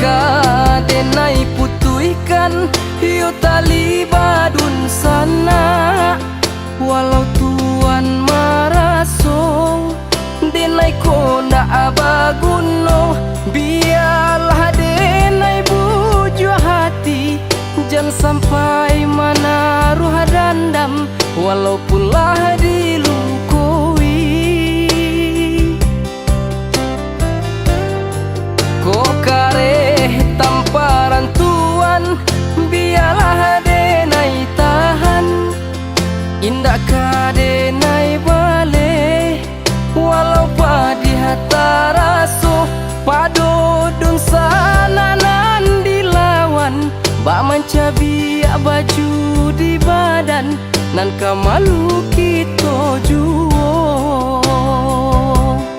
kadenai putuikan hiu tali badun sana. Walau tuan marasong denai konda abaguno biarlah denai buju hati jangan sampai menaruh dendam walaupun lah Indah kadenai bale Walau padi hata raso Padodun sana nan dilawan. Bak mencabi baju di badan Nan kamalu kita